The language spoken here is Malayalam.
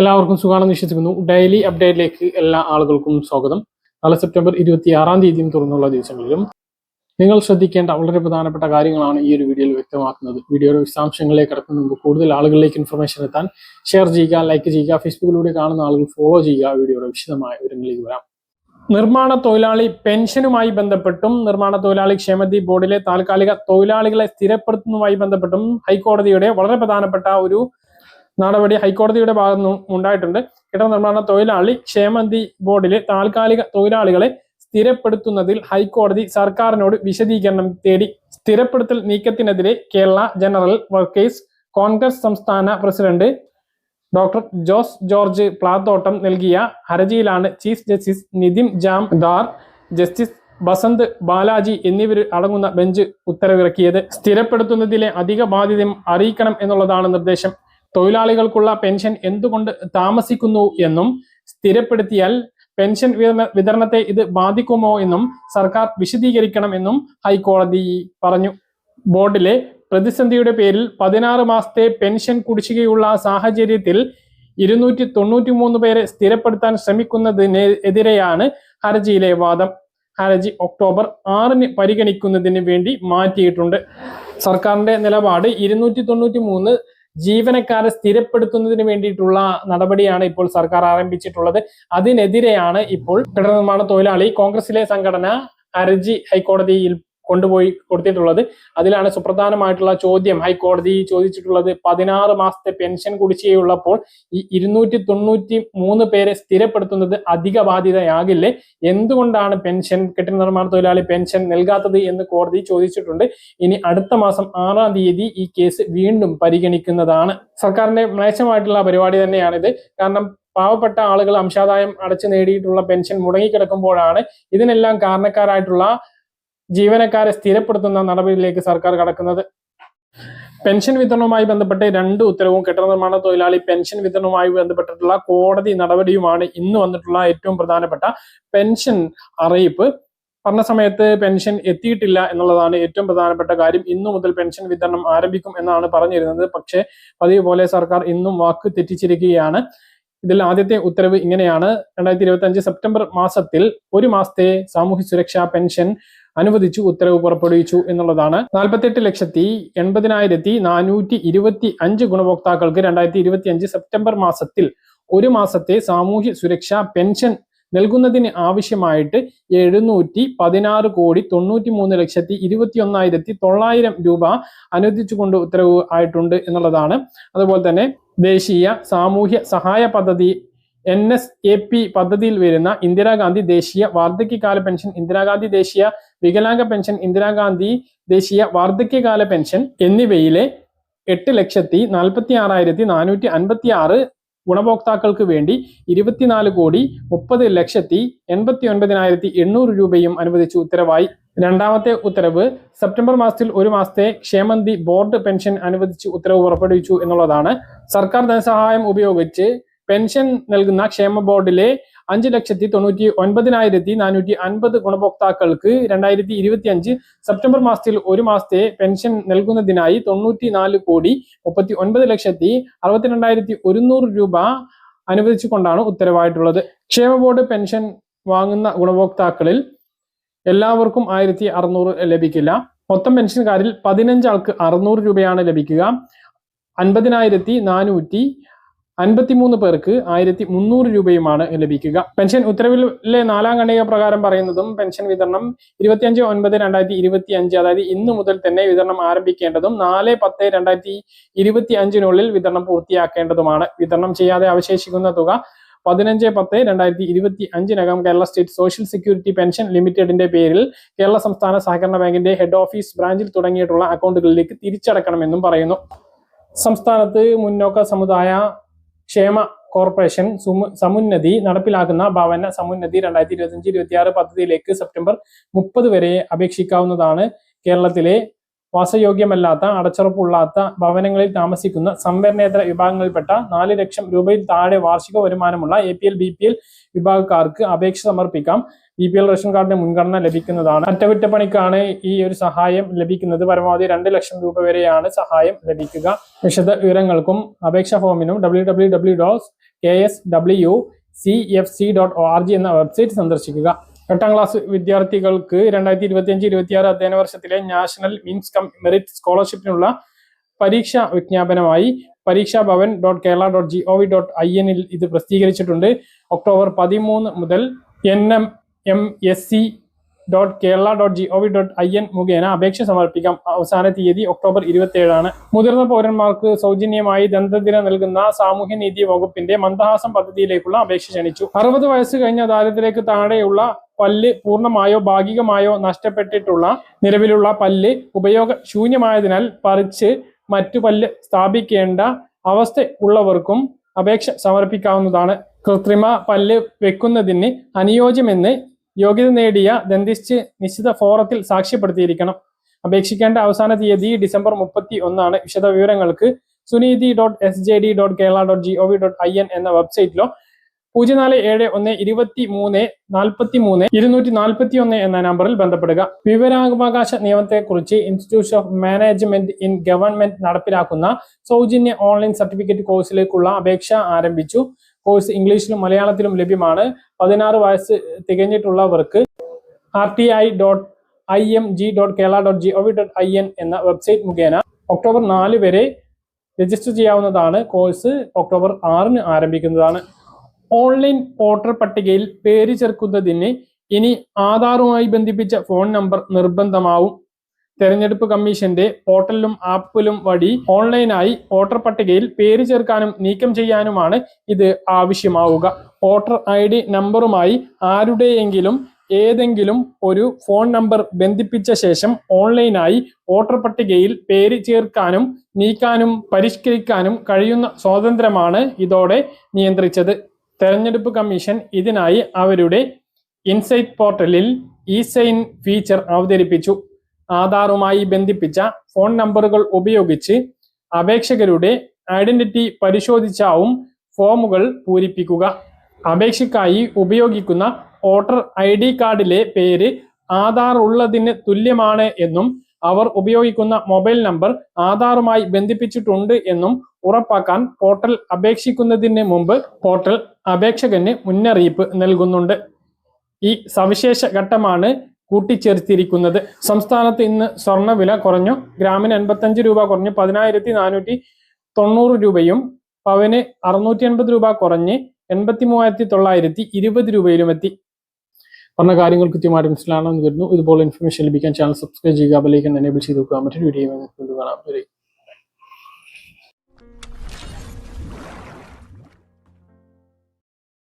എല്ലാവർക്കും സുഖമാണെന്ന് വിശ്വസിക്കുന്നു. ഡെയിലി അപ്ഡേറ്റിലേക്ക് എല്ലാ ആളുകൾക്കും സ്വാഗതം. നാളെ സെപ്റ്റംബർ ഇരുപത്തി ആറാം തീയതിയും തുറന്നുള്ള ദിവസങ്ങളിലും നിങ്ങൾ ശ്രദ്ധിക്കേണ്ട വളരെ പ്രധാനപ്പെട്ട കാര്യങ്ങളാണ് ഈ ഒരു വീഡിയോയിൽ വ്യക്തമാക്കുന്നത്. വീഡിയോയുടെ വിശദാംശങ്ങളിലേക്ക് കടക്കുന്ന മുമ്പ് കൂടുതൽ ആളുകളിലേക്ക് ഇൻഫർമേഷൻ എത്താൻ ഷെയർ ചെയ്യുക ലൈക്ക് ചെയ്യുക ഫേസ്ബുക്കിലൂടെ കാണുന്ന ആളുകൾ ഫോളോ ചെയ്യുക. വീഡിയോയുടെ വിശദമായ വിവരങ്ങളിലേക്ക് വരാം. നിർമ്മാണ തൊഴിലാളി പെൻഷനുമായി ബന്ധപ്പെട്ടും നിർമ്മാണ തൊഴിലാളി ക്ഷേമതി ബോർഡിലെ താൽക്കാലിക തൊഴിലാളികളെ സ്ഥിരപ്പെടുത്തുന്നതുമായി ബന്ധപ്പെട്ടും ഹൈക്കോടതിയുടെ വളരെ പ്രധാനപ്പെട്ട ഒരു നടപടി ഹൈക്കോടതിയുടെ ഭാഗത്തു നിന്നും ഉണ്ടായിട്ടുണ്ട്. കെട്ടിട നിർമ്മാണ തൊഴിലാളി ക്ഷേമനിധി ബോർഡിലെ താൽക്കാലിക തൊഴിലാളികളെ സ്ഥിരപ്പെടുത്തുന്നതിൽ ഹൈക്കോടതി സർക്കാരിനോട് വിശദീകരണം തേടി സ്ഥിരപ്പെടുത്തൽ നീക്കത്തിനെതിരെ കേരള ജനറൽ വർക്കേഴ്സ് കോൺഗ്രസ് സംസ്ഥാന പ്രസിഡന്റ് ഡോക്ടർ ജോസ് ജോർജ് പ്ലാത്തോട്ടം നൽകിയ ഹർജിയിലാണ് chief justice Nitin Jamdar justice Basant Balaji എന്നിവർ അടങ്ങുന്ന ബെഞ്ച് ഉത്തരവിറക്കിയത്. സ്ഥിരപ്പെടുത്തുന്നതിലെ അധിക ബാധ്യതയും അറിയിക്കണം എന്നുള്ളതാണ് നിർദ്ദേശം. തൊഴിലാളികൾക്കുള്ള പെൻഷൻ എന്തുകൊണ്ട് താമസിക്കുന്നു എന്നും സ്ഥിരപ്പെടുത്തിയാൽ പെൻഷൻ വിതരണ- വിതരണത്തെ ഇത് ബാധിക്കുമോ എന്നും സർക്കാർ വിശദീകരിക്കണം എന്നും ഹൈക്കോടതി പറഞ്ഞു. ബോർഡിലെ പ്രതിസന്ധിയുടെ പേരിൽ പതിനാറ് മാസത്തെ പെൻഷൻ കുടിശ്ശികയുള്ള സാഹചര്യത്തിൽ ഇരുന്നൂറ്റി തൊണ്ണൂറ്റി മൂന്ന് പേരെ സ്ഥിരപ്പെടുത്താൻ ശ്രമിക്കുന്നതിനെതിരെയാണ് ഹർജിയിലെ വാദം. ഹർജി ഒക്ടോബർ ആറിന് പരിഗണിക്കുന്നതിന് വേണ്ടി മാറ്റിയിട്ടുണ്ട്. സർക്കാരിന്റെ നിലപാട് ഇരുന്നൂറ്റി തൊണ്ണൂറ്റി മൂന്ന് ജീവനക്കാരെ സ്ഥിരപ്പെടുത്തുന്നതിന് വേണ്ടിയിട്ടുള്ള നടപടിയാണ് ഇപ്പോൾ സർക്കാർ ആരംഭിച്ചിട്ടുള്ളത്. അതിനെതിരെയാണ് ഇപ്പോൾ കെട്ടിട നിർമ്മാണ തൊഴിലാളി കോൺഗ്രസിലെ സംഘടന ഹർജി ഹൈക്കോടതിയിൽ കൊണ്ടുപോയി കൊടുത്തിട്ടുള്ളത്. അതിലാണ് സുപ്രധാനമായിട്ടുള്ള ചോദ്യം. ഹൈക്കോടതി ചോദിച്ചിട്ടുള്ളത് പതിനാറ് മാസത്തെ പെൻഷൻ കുടിശ്ശികയുള്ളപ്പോൾ ഈ ഇരുന്നൂറ്റി തൊണ്ണൂറ്റി മൂന്ന് പേരെ സ്ഥിരപ്പെടുത്തുന്നത് അധിക ബാധ്യതയാകില്ലേ? എന്തുകൊണ്ടാണ് പെൻഷൻ കെട്ടിട നിർമ്മാണ തൊഴിലാളി പെൻഷൻ നൽകാത്തത് എന്ന് കോടതി ചോദിച്ചിട്ടുണ്ട്. ഇനി അടുത്ത മാസം ആറാം തീയതി ഈ കേസ് വീണ്ടും പരിഗണിക്കുന്നതാണ്. സർക്കാരിന്റെ മ്ലേച്ഛമായിട്ടുള്ള പരിപാടി തന്നെയാണിത്. കാരണം പാവപ്പെട്ട ആളുകൾ അംശാദായം അടച്ചു നേടിയിട്ടുള്ള പെൻഷൻ മുടങ്ങിക്കിടക്കുമ്പോഴാണ് ഇതിനെല്ലാം കാരണക്കാരായിട്ടുള്ള ജീവനക്കാരെ സ്ഥിരപ്പെടുത്തുന്ന നടപടിയിലേക്ക് സർക്കാർ കടക്കുന്നത്. പെൻഷൻ വിതരണവുമായി ബന്ധപ്പെട്ട് രണ്ട് ഉത്തരവും കെട്ടിട നിർമ്മാണ തൊഴിലാളി പെൻഷൻ വിതരണവുമായി ബന്ധപ്പെട്ടിട്ടുള്ള കോടതി നടപടിയുമാണ് ഇന്ന് വന്നിട്ടുള്ള ഏറ്റവും പ്രധാനപ്പെട്ട പെൻഷൻ അറിയിപ്പ്. പറഞ്ഞ സമയത്ത് പെൻഷൻ എത്തിയിട്ടില്ല എന്നുള്ളതാണ് ഏറ്റവും പ്രധാനപ്പെട്ട കാര്യം. ഇന്നു മുതൽ പെൻഷൻ വിതരണം ആരംഭിക്കും എന്നാണ് പറഞ്ഞിരുന്നത്. പക്ഷേ പതിവ് പോലെ സർക്കാർ ഇന്നും വാക്ക് തെറ്റിച്ചിരിക്കുകയാണ്. ഇതിൽ ആദ്യത്തെ ഉത്തരവ് ഇങ്ങനെയാണ്. രണ്ടായിരത്തി ഇരുപത്തി അഞ്ച് സെപ്റ്റംബർ മാസത്തിൽ ഒരു മാസത്തെ സാമൂഹ്യ സുരക്ഷാ പെൻഷൻ അനുവദിച്ചു ഉത്തരവ് പുറപ്പെടുവിച്ചു എന്നുള്ളതാണ്. നാൽപ്പത്തെട്ട് ലക്ഷത്തി എൺപതിനായിരത്തി നാനൂറ്റി ഇരുപത്തി അഞ്ച് ഗുണഭോക്താക്കൾക്ക് രണ്ടായിരത്തി ഇരുപത്തി അഞ്ച് സെപ്റ്റംബർ മാസത്തിൽ ഒരു മാസത്തെ സാമൂഹ്യ സുരക്ഷാ പെൻഷൻ നൽകുന്നതിന് ആവശ്യമായിട്ട് എഴുന്നൂറ്റി പതിനാറ് കോടി തൊണ്ണൂറ്റി മൂന്ന് ലക്ഷത്തി ഇരുപത്തി ഒന്നായിരത്തി തൊള്ളായിരം രൂപ അനുവദിച്ചുകൊണ്ട് ഉത്തരവ് ആയിട്ടുണ്ട് എന്നുള്ളതാണ്. അതുപോലെ തന്നെ ദേശീയ സാമൂഹ്യ സഹായ പദ്ധതി എൻ എസ് എ പി പദ്ധതിയിൽ വരുന്ന ഇന്ദിരാഗാന്ധി ദേശീയ വാർദ്ധക്യകാല പെൻഷൻ ഇന്ദിരാഗാന്ധി ദേശീയ വികലാംഗ പെൻഷൻ ഇന്ദിരാഗാന്ധി ദേശീയ വാർദ്ധക്യകാല പെൻഷൻ എന്നിവയിലെ എട്ട് ലക്ഷത്തി നാൽപ്പത്തി ആറായിരത്തി നാനൂറ്റി അൻപത്തി ആറ് ഗുണഭോക്താക്കൾക്ക് വേണ്ടി ഇരുപത്തിനാല് കോടി മുപ്പത് ലക്ഷത്തി എൺപത്തി ഒൻപതിനായിരത്തി എണ്ണൂറ് രൂപയും അനുവദിച്ചു. ഉത്തരവായി. രണ്ടാമത്തെ ഉത്തരവ് സെപ്റ്റംബർ മാസത്തിൽ ഒരു മാസത്തെ ക്ഷേമന്തി ബോർഡ് പെൻഷൻ അനുവദിച്ച് ഉത്തരവ് പുറപ്പെടുവിച്ചു എന്നുള്ളതാണ്. സർക്കാർ ധനസഹായം ഉപയോഗിച്ച് പെൻഷൻ നൽകുന്ന ക്ഷേമ ബോർഡിലെ അഞ്ച് ലക്ഷത്തി തൊണ്ണൂറ്റി ഒൻപതിനായിരത്തി നാനൂറ്റി അൻപത് ഗുണഭോക്താക്കൾക്ക് രണ്ടായിരത്തി ഇരുപത്തി അഞ്ച് സെപ്റ്റംബർ മാസത്തിൽ ഒരു മാസത്തെ പെൻഷൻ നൽകുന്നതിനായി തൊണ്ണൂറ്റി നാല് കോടി മുപ്പത്തി ഒൻപത് ലക്ഷത്തി അറുപത്തിരണ്ടായിരത്തി ഒരുന്നൂറ് രൂപ അനുവദിച്ചുകൊണ്ടാണ് ഉത്തരവായിട്ടുള്ളത്. ക്ഷേമ ബോർഡ് പെൻഷൻ വാങ്ങുന്ന ഗുണഭോക്താക്കളിൽ എല്ലാവർക്കും ആയിരത്തി അറുന്നൂറ് ലഭിക്കില്ല. മൊത്തം പെൻഷൻകാരിൽ പതിനഞ്ചാൾക്ക് അറുന്നൂറ് രൂപയാണ് ലഭിക്കുക. അൻപതിനായിരത്തി നാനൂറ്റി അൻപത്തിമൂന്ന് പേർക്ക് ആയിരത്തി മുന്നൂറ് രൂപയുമാണ് ലഭിക്കുക. പെൻഷൻ ഉത്തരവിലെ നാലാം ഖണ്ഡിക പ്രകാരം പറയുന്നതും പെൻഷൻ വിതരണം ഇരുപത്തിയഞ്ച് ഒൻപത് രണ്ടായിരത്തി ഇരുപത്തി അഞ്ച് അതായത് ഇന്ന് മുതൽ തന്നെ വിതരണം ആരംഭിക്കേണ്ടതും നാല് പത്ത് രണ്ടായിരത്തി ഇരുപത്തി അഞ്ചിനുള്ളിൽ വിതരണം പൂർത്തിയാക്കേണ്ടതുമാണ്. വിതരണം ചെയ്യാതെ അവശേഷിക്കുന്ന തുക പതിനഞ്ച് പത്ത് രണ്ടായിരത്തി ഇരുപത്തി അഞ്ചിനകം Kerala state social security pension ലിമിറ്റഡിന്റെ പേരിൽ കേരള സംസ്ഥാന സഹകരണ ബാങ്കിന്റെ ഹെഡ് ഓഫീസ് ബ്രാഞ്ചിൽ തുടങ്ങിയിട്ടുള്ള അക്കൗണ്ടുകളിലേക്ക് തിരിച്ചടക്കണമെന്നും പറയുന്നു. സംസ്ഥാനത്ത് മുന്നോക്ക സമുദായ ക്ഷേമ കോർപ്പറേഷൻ സമുന്നതി നടപ്പിലാക്കുന്ന ഭവന സമുന്നതി രണ്ടായിരത്തി ഇരുപത്തിയഞ്ച് ഇരുപത്തി ആറ് പദ്ധതിയിലേക്ക് സെപ്റ്റംബർ മുപ്പത് വരെ അപേക്ഷിക്കാവുന്നതാണ്. കേരളത്തിലെ വാസയോഗ്യമല്ലാത്ത അടച്ചുറപ്പുള്ളാത്ത ഭവനങ്ങളിൽ താമസിക്കുന്ന സംവരണേതര വിഭാഗങ്ങളിൽപ്പെട്ട നാല് ലക്ഷം രൂപയിൽ താഴെ വാർഷിക വരുമാനമുള്ള A P L B P L വിഭാഗക്കാർക്ക് അപേക്ഷ സമർപ്പിക്കാം. ബി പി എൽ റേഷൻ കാർഡിന് മുൻഗണന ലഭിക്കുന്നതാണ്. അറ്റകുറ്റപ്പണിക്കാണ് ഈ ഒരു സഹായം ലഭിക്കുന്നത്. പരമാവധി രണ്ട് ലക്ഷം രൂപ വരെയാണ് സഹായം ലഭിക്കുക. വിശദ വിവരങ്ങൾക്കും അപേക്ഷാ ഫോമിനും W W W dot K S W C F C dot O R G എന്ന വെബ്സൈറ്റ് സന്ദർശിക്കുക. എട്ടാം ക്ലാസ് വിദ്യാർത്ഥികൾക്ക് രണ്ടായിരത്തി ഇരുപത്തി അഞ്ച് ഇരുപത്തി ആറ് അധ്യയന വർഷത്തിലെ നാഷണൽ മീൻസ് കം മെറിറ്റ് സ്കോളർഷിപ്പിനുള്ള പരീക്ഷാ വിജ്ഞാപനമായി Pareeksha Bhavan dot Kerala dot G O V dot I എന്നിൽ ഇത് പ്രസിദ്ധീകരിച്ചിട്ടുണ്ട്. ഒക്ടോബർ പതിമൂന്ന് മുതൽ N M M S C dot Kerala dot G O V dot I N മുഖേന അപേക്ഷ സമർപ്പിക്കാം. അവസാന തീയതി ഒക്ടോബർ ഇരുപത്തി ഏഴാണ് മുതിർന്ന പൗരന്മാർക്ക് സൗജന്യമായി ദന്തദിന നൽകുന്ന സാമൂഹ്യനീതി വകുപ്പിന്റെ മന്ദഹാസം പദ്ധതിയിലേക്കുള്ള അപേക്ഷ ക്ഷണിച്ചു. അറുപത് വയസ്സ് കഴിഞ്ഞ ദാരിദ്ര്യത്തിലേക്ക് താഴെയുള്ള പല്ല് പൂർണമായോ ഭാഗികമായോ നഷ്ടപ്പെട്ടിട്ടുള്ള നിലവിലുള്ള പല്ല് ഉപയോഗ ശൂന്യമായതിനാൽ പറിച്ച് മറ്റു പല്ല് സ്ഥാപിക്കേണ്ട അവസ്ഥ ഉള്ളവർക്കും അപേക്ഷ സമർപ്പിക്കാവുന്നതാണ്. കൃത്രിമ പല്ല് വെക്കുന്നതിന് അനുയോജ്യമെന്ന് യോഗ്യത നേടിയ ദന്തിസ്റ്റ് നിശ്ചിത ഫോറത്തിൽ സാക്ഷ്യപ്പെടുത്തിയിരിക്കണം. അപേക്ഷിക്കേണ്ട അവസാന തീയതി ഡിസംബർ മുപ്പത്തി ഒന്നാണ് വിശദ വിവരങ്ങൾക്ക് Suneethi dot S J D dot Kerala dot G O V dot I N എന്ന വെബ്സൈറ്റിലോ പൂജ്യം നാല് ഏഴ് ഒന്ന് ഇരുപത്തി മൂന്ന് നാൽപ്പത്തി മൂന്ന് ഇരുന്നൂറ്റി നാൽപ്പത്തി ഒന്ന് എന്ന നമ്പറിൽ ബന്ധപ്പെടുക. വിവരാവകാശ നിയമത്തെക്കുറിച്ച് institution of management in government നടപ്പിലാക്കുന്ന സൗജന്യ ഓൺലൈൻ സർട്ടിഫിക്കറ്റ് കോഴ്സിലേക്കുള്ള അപേക്ഷ ആരംഭിച്ചു. കോഴ്സ് ഇംഗ്ലീഷിലും മലയാളത്തിലും ലഭ്യമാണ്. പതിനാറ് വയസ്സ് തികഞ്ഞിട്ടുള്ളവർക്ക് R T I dot I M G dot Kerala dot G O V dot I N എന്ന വെബ്സൈറ്റ് മുഖേന ഒക്ടോബർ നാല് വരെ രജിസ്റ്റർ ചെയ്യാവുന്നതാണ് കോഴ്സ്. ഒക്ടോബർ ആറിന് ആരംഭിക്കുന്നതാണ്. ഓൺലൈൻ വോട്ടർ പട്ടികയിൽ പേര് ചേർക്കുന്നതിന് ഇനി ആധാറുമായി ബന്ധിപ്പിച്ച ഫോൺ നമ്പർ നിർബന്ധമാവും. തെരഞ്ഞെടുപ്പ് കമ്മീഷന്റെ പോർട്ടലിലും ആപ്പിലും വഴി ഓൺലൈനായി വോട്ടർ പട്ടികയിൽ പേര് ചേർക്കാനും നീക്കം ചെയ്യാനുമാണ് ഇത് ആവശ്യമാവുക. വോട്ടർ ഐ ഡി നമ്പറുമായി ആരുടെയെങ്കിലും ഏതെങ്കിലും ഒരു ഫോൺ നമ്പർ ബന്ധിപ്പിച്ച ശേഷം ഓൺലൈനായി വോട്ടർ പട്ടികയിൽ പേര് ചേർക്കാനും നീക്കാനും പരിഷ്കരിക്കാനും കഴിയുന്ന സ്വാതന്ത്ര്യമാണ് ഇതോടെ നിയന്ത്രിച്ചത്. തെരഞ്ഞെടുപ്പ് കമ്മീഷൻ ഇതിനായി അവരുടെ ഇൻസൈറ്റ് പോർട്ടലിൽ ഇ സൈൻ ഫീച്ചർ അവതരിപ്പിച്ചു. ആധാറുമായി ബന്ധിപ്പിച്ച ഫോൺ നമ്പറുകൾ ഉപയോഗിച്ച് അപേക്ഷകരുടെ ഐഡന്റിറ്റി പരിശോധിച്ചാവും ഫോമുകൾ പൂരിപ്പിക്കുക. അപേക്ഷയ്ക്കായി ഉപയോഗിക്കുന്ന വോട്ടർ ഐ ഡി കാർഡിലെ പേര് ആധാർ ഉള്ളതിന് തുല്യമാണ് എന്നും അവർ ഉപയോഗിക്കുന്ന മൊബൈൽ നമ്പർ ആധാറുമായി ബന്ധിപ്പിച്ചിട്ടുണ്ട് എന്നും ഉറപ്പാക്കാൻ പോർട്ടൽ അപേക്ഷിക്കുന്നതിന് മുമ്പ് പോർട്ടൽ അപേക്ഷകന് മുന്നറിയിപ്പ് നൽകുന്നുണ്ട്. ഈ സവിശേഷ ഘട്ടമാണ് കൂട്ടിച്ചേർത്തിരിക്കുന്നത്. സംസ്ഥാനത്ത് ഇന്ന് സ്വർണവില കുറഞ്ഞു. ഗ്രാമിന് എൺപത്തഞ്ച് രൂപ കുറഞ്ഞു. പതിനായിരത്തി നാനൂറ്റി തൊണ്ണൂറ് രൂപയും പവന് അറുന്നൂറ്റി എൺപത് രൂപ കുറഞ്ഞ് എൺപത്തി മൂവായിരത്തി തൊള്ളായിരത്തി ഇരുപത് രൂപയിലും എത്തി പറഞ്ഞ കാര്യങ്ങൾ കൃത്യമായിട്ട് മനസ്സിലാണെന്ന് കരുതുന്നു. ഇതുപോലെ ഇൻഫർമേഷൻ ലഭിക്കാൻ ചാനൽ സബ്സ്ക്രൈബ് ചെയ്യുക ബെലൈക്കൻ എനേബിൾ ചെയ്ത് നോക്കുക മറ്റൊരു വീഡിയോ കാണാം.